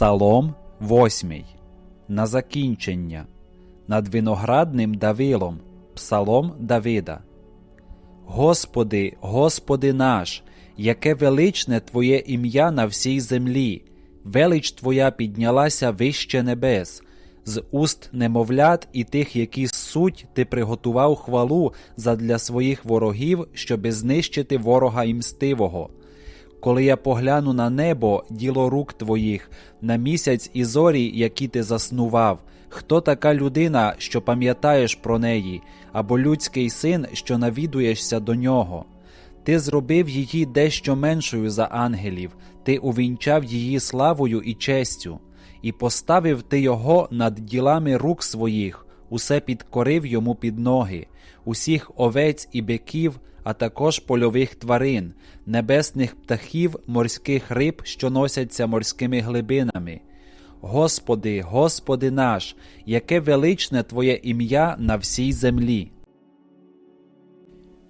Псалом 8. На закінчення. Над виноградним Давилом. Псалом Давида. Господи, Господи наш, яке величне Твоє ім'я на всій землі, велич Твоя піднялася вище небес, з уст немовлят і тих, які суть ти приготував хвалу задля своїх ворогів, щоби знищити ворога і мстивого. Коли я погляну на небо, діло рук твоїх, на місяць і зорі, які ти заснував, хто така людина, що пам'ятаєш про неї, або людський син, що навідуєшся до нього? Ти зробив її дещо меншою за ангелів, ти увінчав її славою і честю, і поставив ти його над ділами рук своїх, усе підкорив йому під ноги, усіх овець і биків, а також польових тварин, небесних птахів, морських риб, що носяться морськими глибинами. Господи, Господи наш, яке величне Твоє ім'я на всій землі.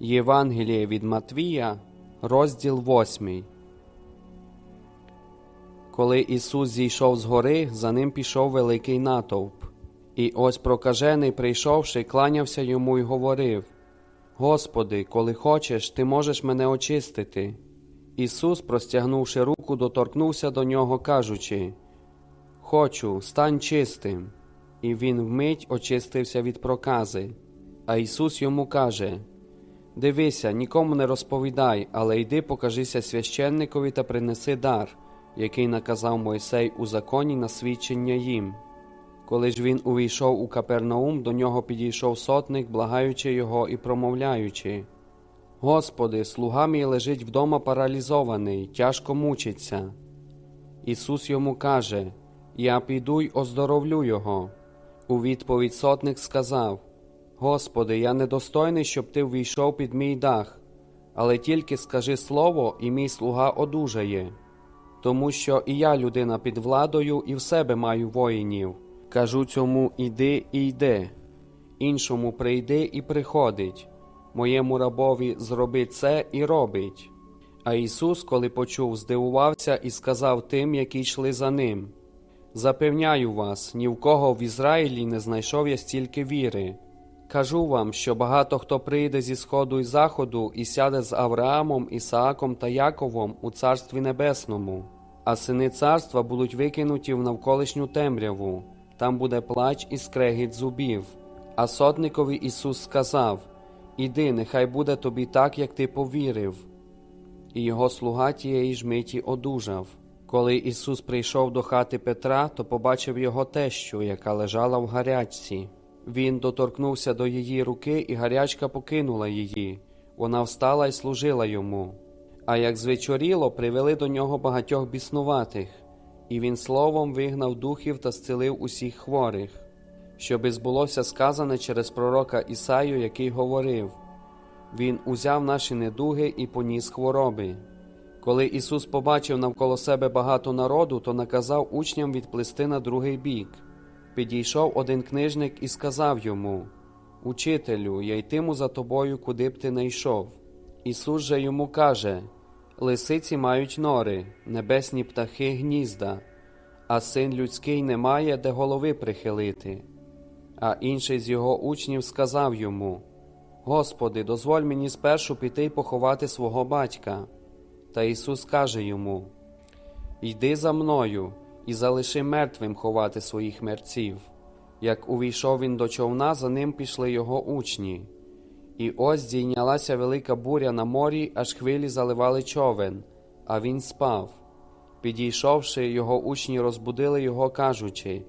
Євангеліє від Матвія, розділ 8. Коли Ісус зійшов з гори, за ним пішов великий натовп. І ось прокажений, прийшовши, кланявся йому й говорив: Господи, коли хочеш, ти можеш мене очистити. Ісус, простягнувши руку, доторкнувся до нього, кажучи: Хочу, стань чистим. І він вмить очистився від прокази. А Ісус йому каже: Дивися, нікому не розповідай, але йди покажися священникові та принеси дар, який наказав Мойсей у законі на свідчення їм. Коли ж він увійшов у Капернаум, до нього підійшов сотник, благаючи його і промовляючи: Господи, слуга мій лежить вдома паралізований, тяжко мучиться. Ісус йому каже: Я піду й оздоровлю його. У відповідь сотник сказав: Господи, я недостойний, щоб ти ввійшов під мій дах, але тільки скажи слово, і мій слуга одужає. Тому що і я людина під владою, і в себе маю воїнів. Кажу цьому іди і йде, іншому прийди і приходить, моєму рабові зроби це і робить. А Ісус, коли почув, здивувався і сказав тим, які йшли за ним: Запевняю вас, ні в кого в Ізраїлі не знайшов я стільки віри. Кажу вам, що багато хто прийде зі сходу і заходу і сяде з Авраамом, Ісааком та Яковом у Царстві Небесному, а сини царства будуть викинуті в навколишню темряву, там буде плач і скрегіт зубів. А сотникові Ісус сказав: Іди, нехай буде тобі так, як ти повірив. І його слуга тієї ж миті одужав. Коли Ісус прийшов до хати Петра, то побачив його тещу, яка лежала в гарячці. Він доторкнувся до її руки, і гарячка покинула її. Вона встала і служила йому. А як звечоріло, привели до нього багатьох біснуватих, і він словом вигнав духів та зцілив усіх хворих, щоби збулося сказане через пророка Ісаю, який говорив: Він узяв наші недуги і поніс хвороби. Коли Ісус побачив навколо себе багато народу, то наказав учням відплисти на другий бік. Підійшов один книжник і сказав йому: Учителю, я йтиму за тобою, куди б ти не йшов. Ісус же йому каже: Лисиці мають нори, небесні птахи гнізда, а син людський не має, де голови прихилити. А інший з його учнів сказав йому: Господи, дозволь мені спершу піти й поховати свого батька. Та Ісус каже йому: Йди за мною і залиши мертвим ховати своїх мерців. Як увійшов він до човна, за ним пішли його учні. І ось здійнялася велика буря на морі, аж хвилі заливали човен, а він спав. Підійшовши, його учні розбудили його, кажучи: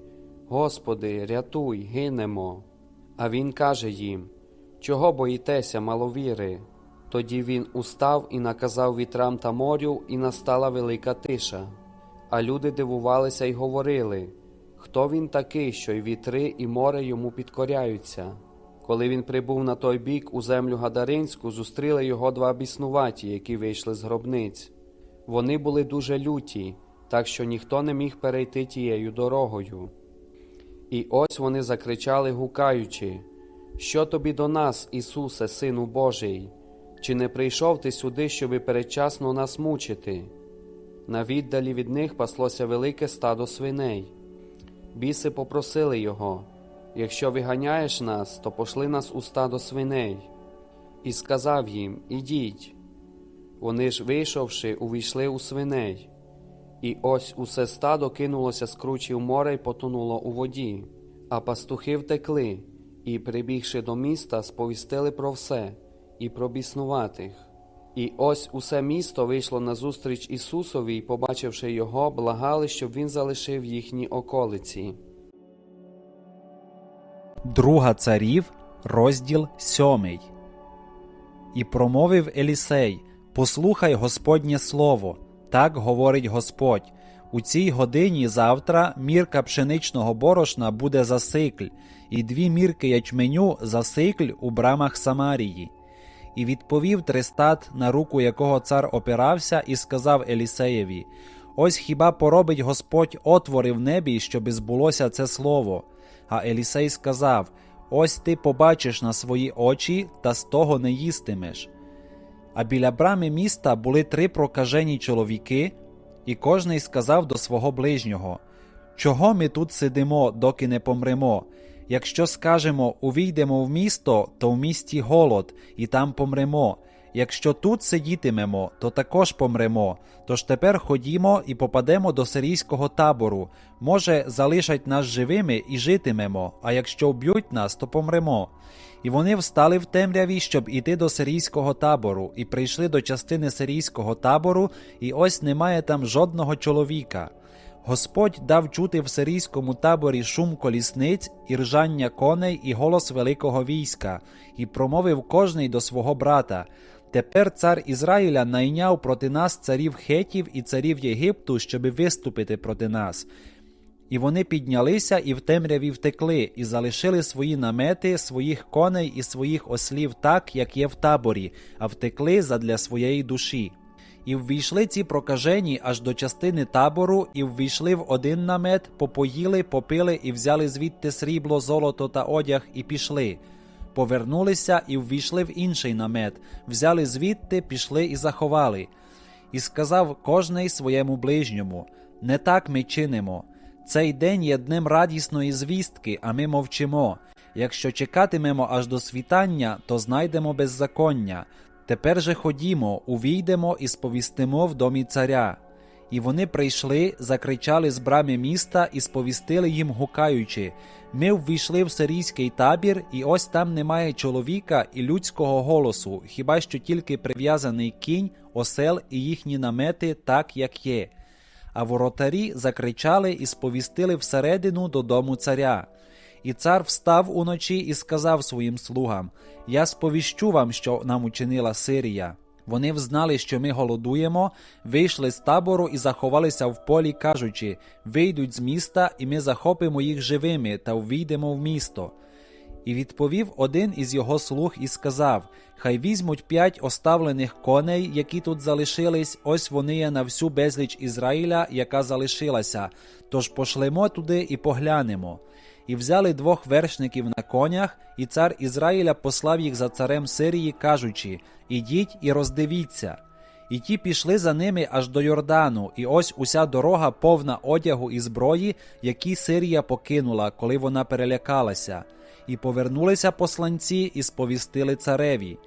Господи, рятуй, гинемо. А він каже їм: Чого боїтеся, маловіри? Тоді він устав і наказав вітрам та морю, і настала велика тиша. А люди дивувалися й говорили, хто він такий, що й вітри, і море йому підкоряються. Коли він прибув на той бік у землю Гадаринську, зустріли його два біснуваті, які вийшли з гробниць. Вони були дуже люті, так що ніхто не міг перейти тією дорогою. І ось вони закричали, гукаючи: Що тобі до нас, Ісусе, Сину Божий? Чи не прийшов ти сюди, щоби передчасно нас мучити? На віддалі від них паслося велике стадо свиней. Біси попросили його якщо виганяєш нас, то пошли нас у стадо свиней. І сказав їм Ідіть. Вони ж, вийшовши, увійшли у свиней. І ось усе стадо кинулося з кручі в море й потонуло у воді, а пастухи втекли, і, прибігши до міста, сповістили про все і про біснуватих. І ось усе місто вийшло назустріч Ісусові, і, побачивши його, благали, щоб він залишив їхні околиці. Друга царів, розділ сьомий. І промовив Елісей: Послухай Господнє слово, так говорить Господь. У цій годині завтра мірка пшеничного борошна буде за сикль, і дві мірки ячменю за сикль у брамах Самарії. І відповів Тристат, на руку якого цар опирався, і сказав Елісеєві: Ось хіба поробить Господь отвори в небі, щоби збулося це слово. А Елісей сказав: Ось ти побачиш на свої очі, та з того не їстимеш. А біля брами міста були три прокажені чоловіки, і кожний сказав до свого ближнього: Чого ми тут сидимо, доки не помремо? Якщо скажемо увійдемо в місто, то в місті голод, і там помремо. Якщо тут сидітимемо, то також помремо. Тож тепер ходімо і попадемо до сирійського табору. Може, залишать нас живими і житимемо, а якщо вб'ють нас, то помремо. І вони встали в темряві, щоб іти до сирійського табору, і прийшли до частини сирійського табору, і ось немає там жодного чоловіка. Господь дав чути в сирійському таборі шум колісниць, і ржання коней, і голос великого війська, і промовив кожний до свого брата. Тепер цар Ізраїля найняв проти нас царів хетів і царів Єгипту, щоби виступити проти нас. І вони піднялися і в темряві втекли, і залишили свої намети, своїх коней і своїх ослів так, як є в таборі, а втекли задля своєї душі. І ввійшли ці прокажені аж до частини табору, і ввійшли в один намет, попоїли, попили і взяли звідти срібло, золото та одяг, і пішли. Повернулися і ввійшли в інший намет, взяли звідти, пішли і заховали. І сказав кожний своєму ближньому: Не так ми чинимо. Цей день є днем радісної звістки, а ми мовчимо. Якщо чекатимемо аж до світання, то знайдемо беззаконня. Тепер же ходімо, увійдемо і сповістимо в домі царя. І вони прийшли, закричали з брами міста і сповістили їм, гукаючи: Ми ввійшли в сирійський табір, і ось там немає чоловіка і людського голосу, хіба що тільки прив'язаний кінь, осел і їхні намети, так як є. А воротарі закричали і сповістили всередину додому царя. І цар встав уночі і сказав своїм слугам: Я сповіщу вам, що нам учинила Сирія. Вони взнали, що ми голодуємо, вийшли з табору і заховалися в полі, кажучи: вийдуть з міста, і ми захопимо їх живими та ввійдемо в місто. І відповів один із його слуг і сказав: Хай візьмуть п'ять оставлених коней, які тут залишились, ось вони є на всю безліч Ізраїля, яка залишилася. Тож пошлемо туди і поглянемо. І взяли двох вершників на конях, і цар Ізраїля послав їх за царем Сирії, кажучи: Ідіть і роздивіться. І ті пішли за ними аж до Йордану, і ось уся дорога повна одягу і зброї, які Сирія покинула, коли вона перелякалася. І повернулися посланці і сповістили цареві.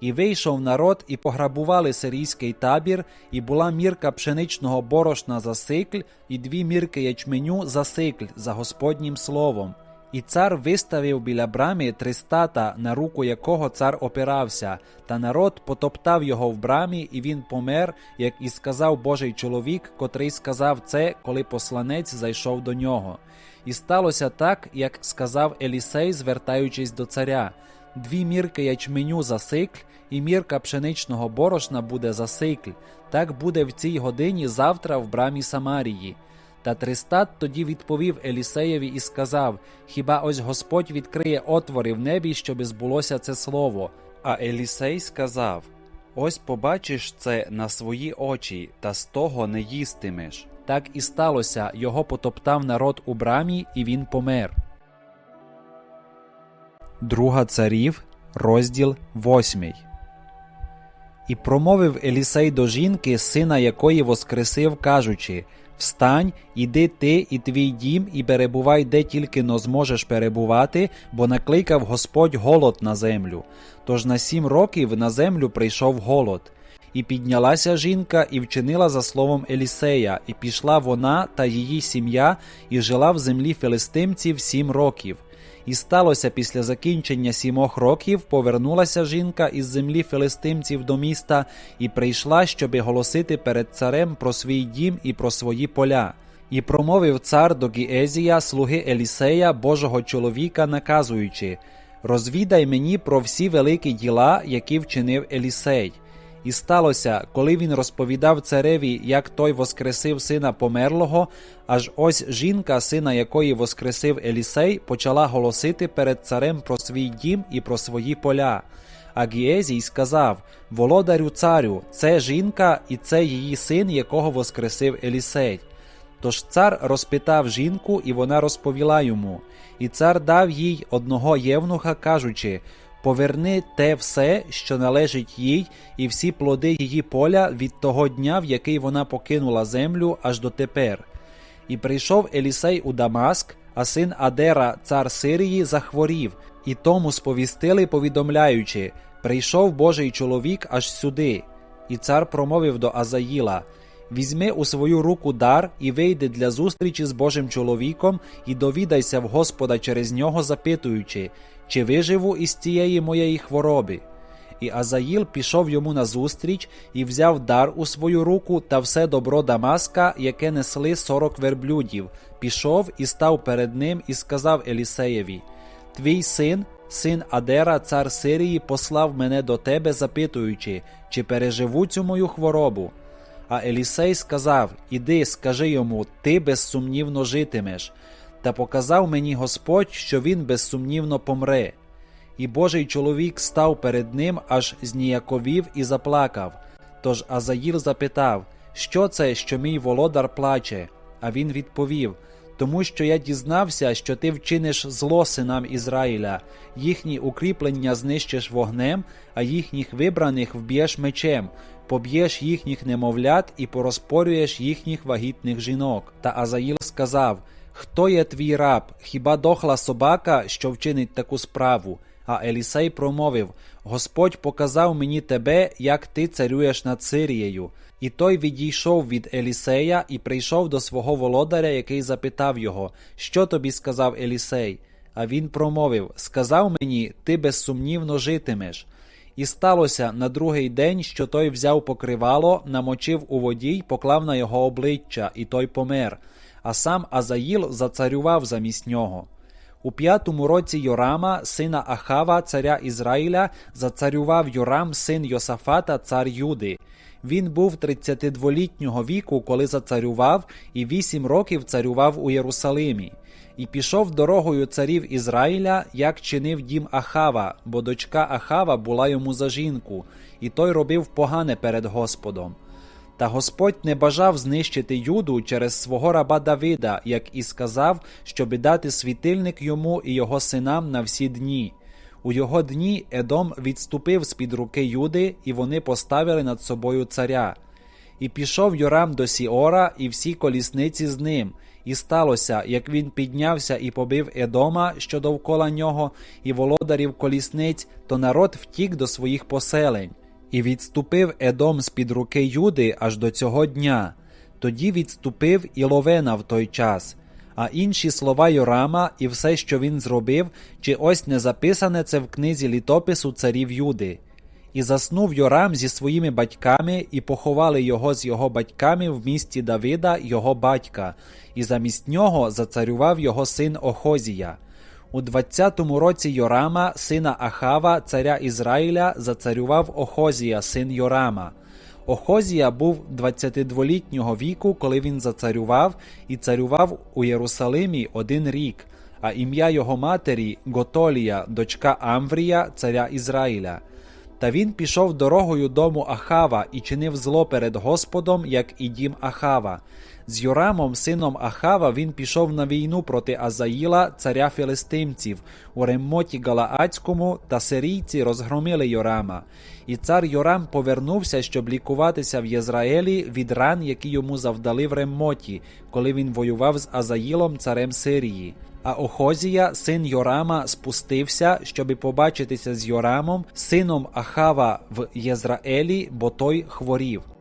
І вийшов народ, і пограбували сирійський табір, і була мірка пшеничного борошна за сикль, і дві мірки ячменю за сикль, за Господнім словом. І цар виставив біля брами тристата, на руку якого цар опирався, та народ потоптав його в брамі, і він помер, як і сказав Божий чоловік, котрий сказав це, коли посланець зайшов до нього. І сталося так, як сказав Елісей, звертаючись до царя: дві мірки ячменю за сикль, і мірка пшеничного борошна буде за сикль. Так буде в цій годині завтра в брамі Самарії. Та Тристат тоді відповів Елісеєві і сказав: Хіба ось Господь відкриє отвори в небі, щоби збулося це слово? А Елісей сказав: Ось побачиш це на свої очі, та з того не їстимеш. Так і сталося, його потоптав народ у брамі, і він помер. Друга царів, розділ восьмий. І промовив Елісей до жінки, сина якої воскресив, кажучи: Встань, іди ти і твій дім, і перебувай, де тільки но зможеш перебувати, бо накликав Господь голод на землю. Тож на сім років на землю прийшов голод. І піднялася жінка і вчинила за словом Елісея, і пішла вона та її сім'я, і жила в землі филистимців сім років. І сталося після закінчення сімох років, повернулася жінка із землі филистимців до міста і прийшла, щоби голосити перед царем про свій дім і про свої поля. І промовив цар до Гіезія, слуги Елісея, Божого чоловіка, наказуючи: Розвідай мені про всі великі діла, які вчинив Елісей. І сталося, коли він розповідав цареві, як той воскресив сина померлого, аж ось жінка, сина якої воскресив Елісей, почала голосити перед царем про свій дім і про свої поля. А Гіезій сказав: Володарю царю, це жінка і це її син, якого воскресив Елісей. Тож цар розпитав жінку, і вона розповіла йому. І цар дав їй одного євнуха, кажучи: Поверни те все, що належить їй, і всі плоди її поля від того дня, в який вона покинула землю, аж до тепер. І прийшов Елісей у Дамаск, а син Адера, цар Сирії, захворів, і тому сповістили, повідомляючи: Прийшов Божий чоловік аж сюди. І цар промовив до Азаїла: Візьми у свою руку дар і вийди для зустрічі з Божим чоловіком, і довідайся в Господа через нього, запитуючи, чи виживу із цієї моєї хвороби. І Азаїл пішов йому назустріч і взяв дар у свою руку та все добро Дамаска, яке несли сорок верблюдів, пішов і став перед ним і сказав Елісеєві: Твій син, син Адера, цар Сирії, послав мене до тебе, запитуючи, чи переживу цю мою хворобу. А Елісей сказав: Іди, скажи йому, ти безсумнівно житимеш. Та показав мені Господь, що він безсумнівно помре. І Божий чоловік став перед ним, аж зніяковів і заплакав. Тож Азаїл запитав, що це, що мій володар плаче? А він відповів: Тому що я дізнався, що ти вчиниш зло синам Ізраїля, їхні укріплення знищиш вогнем, а їхніх вибраних вб'єш мечем, поб'єш їхніх немовлят і порозпорюєш їхніх вагітних жінок. Та Азаїл сказав: Хто є твій раб? Хіба дохла собака, що вчинить таку справу? А Елісей промовив: Господь показав мені тебе, як ти царюєш над Сирією. І той відійшов від Елісея і прийшов до свого володаря, який запитав його, що тобі сказав Елісей. А він промовив: Сказав мені, ти безсумнівно житимеш. І сталося на другий день, що той взяв покривало, намочив у воді й поклав на його обличчя, і той помер. А сам Азаїл зацарював замість нього. У п'ятому році Йорама, сина Ахава, царя Ізраїля, зацарював Йорам, син Йосафата, цар Юди. Він був 32-літнього віку, коли зацарював, і вісім років царював у Єрусалимі. І пішов дорогою царів Ізраїля, як чинив дім Ахава, бо дочка Ахава була йому за жінку, і той робив погане перед Господом. Та Господь не бажав знищити Юду через свого раба Давида, як і сказав, щоби дати світильник йому і його синам на всі дні. У його дні Едом відступив з під руки Юди, і вони поставили над собою царя. І пішов Йорам до Сіора, і всі колісниці з ним. І сталося, як він піднявся і побив Едома, що довкола нього, і володарів колісниць, то народ втік до своїх поселень. І відступив Едом з під руки Юди аж до цього дня. Тоді відступив і Ловена в той час. А інші слова Йорама і все, що він зробив, чи ось не записане це в книзі літопису царів Юди. І заснув Йорам зі своїми батьками, і поховали його з його батьками в місті Давида, його батька, і замість нього зацарював його син Охозія. У 20-му році Йорама, сина Ахава, царя Ізраїля, зацарював Охозія, син Йорама. Охозія був 22-літнього віку, коли він зацарював, і царював у Єрусалимі один рік, а ім'я його матері Готолія, дочка Амврія, царя Ізраїля. Та він пішов дорогою дому Ахава і чинив зло перед Господом, як і дім Ахава. З Йорамом, сином Ахава, він пішов на війну проти Азаїла, царя філистимців, у Реммоті Галаацькому, та сирійці розгромили Йорама. І цар Йорам повернувся, щоб лікуватися в Єзраїлі від ран, які йому завдали в Реммоті, коли він воював з Азаїлом, царем Сирії. А Охозія, син Йорама, спустився, щоби побачитися з Йорамом, сином Ахава в Єзраелі, бо той хворів.